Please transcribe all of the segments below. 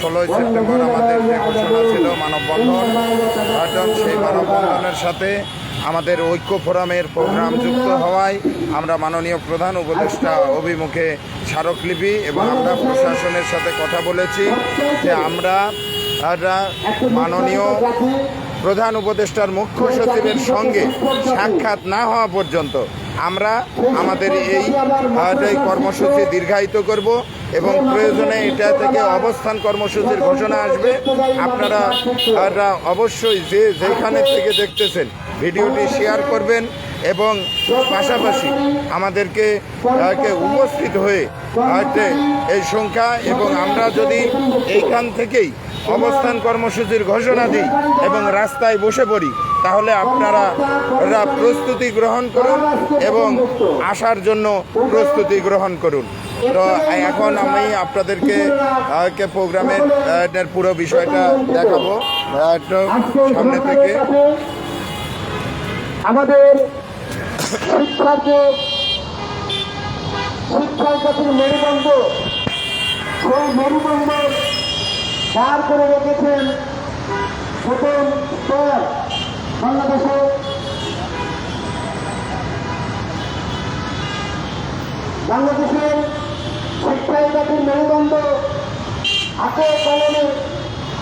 ষোলোই সেপ্টেম্বর আমাদের যে ঘোষণা ছিল মানববন্ধন আয়োজন সেই মানববন্ধনের সাথে আমাদের ঐক্য ফোরামের প্রোগ্রাম যুক্ত হওয়ায় আমরা মাননীয় প্রধান উপদেষ্টা অভিমুখে স্মারকলিপি এবং আমরা প্রশাসনের সাথে কথা বলেছি যে আমরা মাননীয় প্রধান উপদেষ্টার মুখ্য সচিবের সঙ্গে সাক্ষাৎ না হওয়া পর্যন্ত আমরা আমাদের এই কর্মসূচি দীর্ঘায়িত করব এবং প্রয়োজনে এটা থেকে অবস্থান কর্মসূচির ঘোষণা আসবে। আপনারা অবশ্যই যে যেখানে থেকে দেখতেছেন, ভিডিওটি শেয়ার করবেন এবং পাশাপাশি আমাদেরকে উপস্থিত হয়ে এই সংখ্যা এবং আমরা যদি এইখান থেকেই অবস্থান কর্মসূচির ঘোষণা দিই এবং রাস্তায় বসে পড়ি, তাহলে আপনারা প্রস্তুতি গ্রহণ করুন এবং আসার জন্য প্রস্তুতি গ্রহণ করুন। তো এখন আমি আপনাদেরকে প্রোগ্রামের পুরো বিষয়টা দেখাবো সামনে থেকে। আমাদের শিক্ষার জাতির মেরুদণ্ড। সেই পার করে রেখেছেন প্রথম স্তর বাংলাদেশে বাংলাদেশের শিক্ষার জাতির মেরুদণ্ড হাতে কলমে,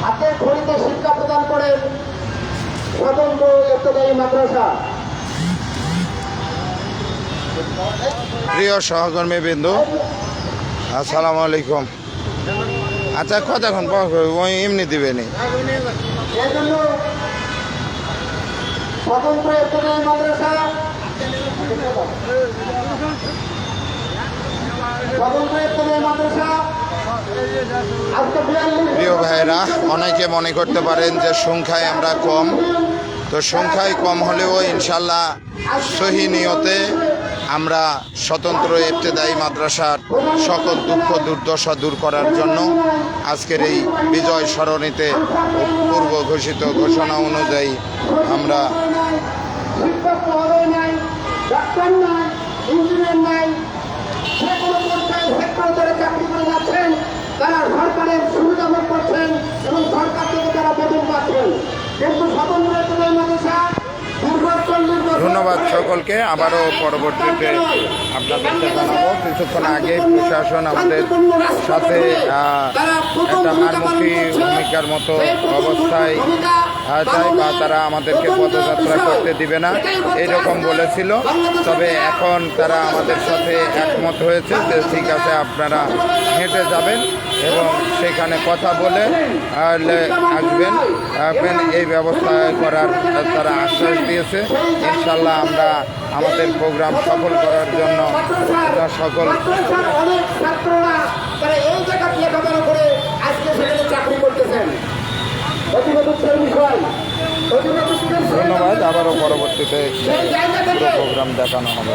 হাতে খড়িতে শিক্ষা প্রদান করেন স্বতন্ত্র ইত্যাদি মাদ্রাসা। প্রিয় সহকর্মী বিন্দু আসসালামু আলাইকুম। আচ্ছা কতক্ষণ পর ওই এমনি আজকে বিয়াল্লিশ প্রিয় ভাইরা অনেকে মনে করতে পারেন যে সংখ্যায় আমরা কম। তো সংখ্যায় কম হলেও ইনশাল্লাহ সহি নিয়তে আমরা স্বতন্ত্র ইবতেদায়ী মাদ্রাসার সকল দুঃখ দুর্দশা দূর করার জন্য আজকের এই বিজয় সরণিতে পূর্ব ঘোষিত ঘোষণা অনুযায়ী আমরা ধন্যবাদ সকলকে। আবারও পরবর্তীতে আপনাদেরকে জানাব। কিছুক্ষণ আগে প্রশাসন আমাদের সাথে একটা হারমুখী ভূমিকার মতো অবস্থায় যায় বা তারা আমাদেরকে পদযাত্রা করতে দিবে না। এইরকম বলেছিল। তবে এখন তারা আমাদের সাথে একমত হয়েছে যে ঠিক আছে আপনারা হেঁটে যাবেন এবং সেখানে কথা বলে আসবেন। আসবেন এই ব্যবস্থা করার তারা আশ্বাস দিয়েছে। ইনশাল্লাহ আমরা আমাদের প্রোগ্রাম সফল করার জন্য সকল আজকে সেখানে চাকরি করতেছেন। আবারও পরবর্তীতে পুরো প্রোগ্রাম দেখানো হবে।